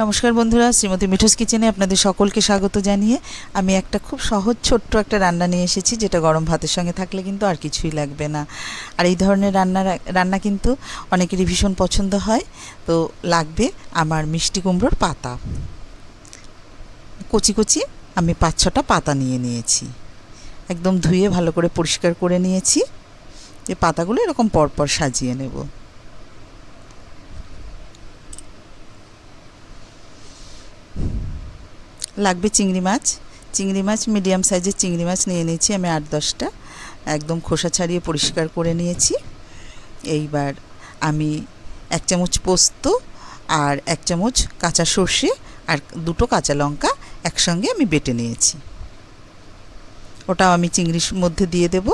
নমস্কার বন্ধুরা, শ্রীমতী মিঠুস কিচেনে আপনাদের সকলকে স্বাগত জানিয়ে আমি একটা খুব সহজ, ছোট্ট একটা রান্না নিয়ে এসেছি, যেটা গরম ভাতের সঙ্গে থাকলে কিন্তু আর কিছুই লাগবে না। আর এই ধরনের রান্না রান্না কিন্তু অনেকেরই ভীষণ পছন্দ হয়, তো লাগবে আমার মিষ্টি কুমড়োর পাতা। কচি কচি আমি পাঁচ ছটা পাতা নিয়ে নিয়েছি। একদম ধুয়ে ভালো করে পরিষ্কার করে নিয়েছি। এই পাতাগুলো এরকম পরপর সাজিয়ে নেব। লাগবে চিংড়ি মাছ। চিংড়ি মাছ মিডিয়াম সাইজের চিংড়ি মাছ নিয়ে নিয়েছি আমি আট দশটা। একদম খোসা ছাড়িয়ে পরিষ্কার করে নিয়েছি। এইবার আমি এক চামচ পোস্ত আর এক চামচ কাঁচা সর্ষে আর দুটো কাঁচা লঙ্কা একসঙ্গে আমি বেটে নিয়েছি। ওটাও আমি চিংড়ির মধ্যে দিয়ে দেব।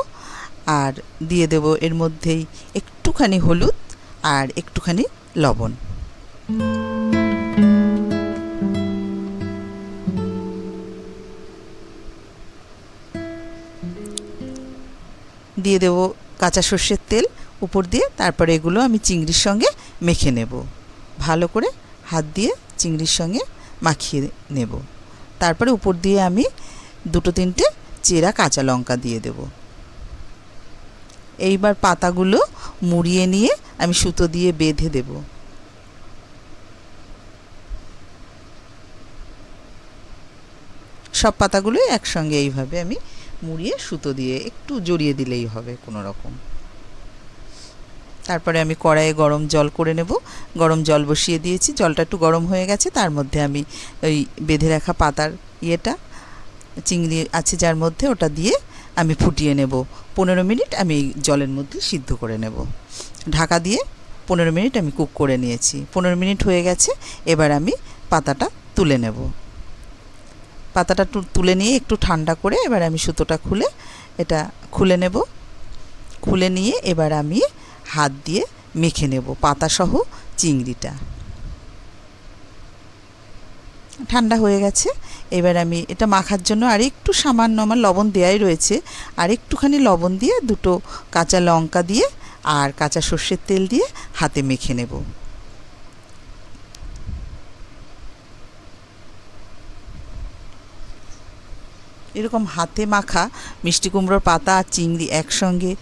আর দিয়ে দেব এর মধ্যেই একটুখানি হলুদ আর একটুখানি লবণ। দিয়ে দেব কাঁচা সর্ষের তেল উপর দিয়ে, তারপরে এগুলো আমি চিংড়ির সঙ্গে মেখে নেব। ভালো করে হাত দিয়ে চিংড়ির সঙ্গে মাখিয়ে নেব। তারপরে উপর দিয়ে আমি দুটো তিনটে চেরা কাঁচা লঙ্কা দিয়ে দেব। এইবার পাতাগুলো মুড়িয়ে নিয়ে আমি সুতো দিয়ে বেঁধে দেব। সব পাতাগুলোই একসঙ্গে এইভাবে আমি মুড়িয়ে সুতো দিয়ে একটু জড়িয়ে দিলেই হবে কোনো রকম। তারপরে আমি কড়াইয়ে গরম জল করে নেব। গরম জল বসিয়ে দিয়েছি। জলটা একটু গরম হয়ে গেছে। তার মধ্যে আমি ওই বেঁধে রাখা পাতার ইয়েটা, চিংড়ি আছে যার মধ্যে ওটা দিয়ে আমি ফুটিয়ে নেব। পনেরো মিনিট আমি জলের মধ্যে সিদ্ধ করে নেব। ঢাকা দিয়ে পনেরো মিনিট আমি কুক করে নিয়েছি। পনেরো মিনিট হয়ে গেছে, এবার আমি পাতাটা তুলে নেব। পাতাটা তুলে নিয়ে একটু ঠান্ডা করে এবার আমি সুতোটা খুলে এটা খুলে নেব। খুলে নিয়ে এবার আমি হাত দিয়ে মেখে নেব পাতাসহ চিংড়িটা। ঠান্ডা হয়ে গেছে। এবার আমি এটা মাখার জন্য আর একটু সামান্য আমার লবণ দেওয়াই রয়েছে। আর একটুখানি লবণ দিয়ে দুটো কাঁচা লঙ্কা দিয়ে আর কাঁচা সর্ষের তেল দিয়ে হাতে মেখে নেব। এরকম হাতে মাখা মিষ্টি কুমড়োর পাতা আর চিংড়ি একসঙ্গে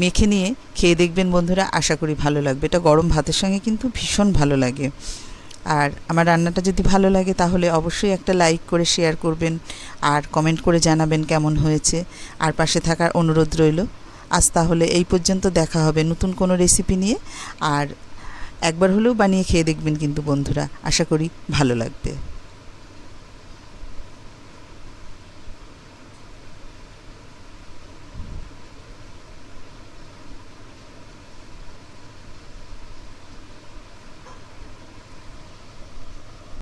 মেখে নিয়ে খেয়ে দেখবেন বন্ধুরা, আশা করি ভালো লাগবে। এটা গরম ভাতের সঙ্গে কিন্তু ভীষণ ভালো লাগে। আর আমার রান্নাটা যদি ভালো লাগে তাহলে অবশ্যই একটা লাইক করে শেয়ার করবেন আর কমেন্ট করে জানাবেন কেমন হয়েছে। আর পাশে থাকার অনুরোধ রইল। আজ তাহলে এই পর্যন্ত দেখা হবে নতুন কোনো রেসিপি নিয়ে। আর একবার হলেও বানিয়ে খেয়ে দেখবেন কিন্তু বন্ধুরা। আশা করি ভালো লাগবে।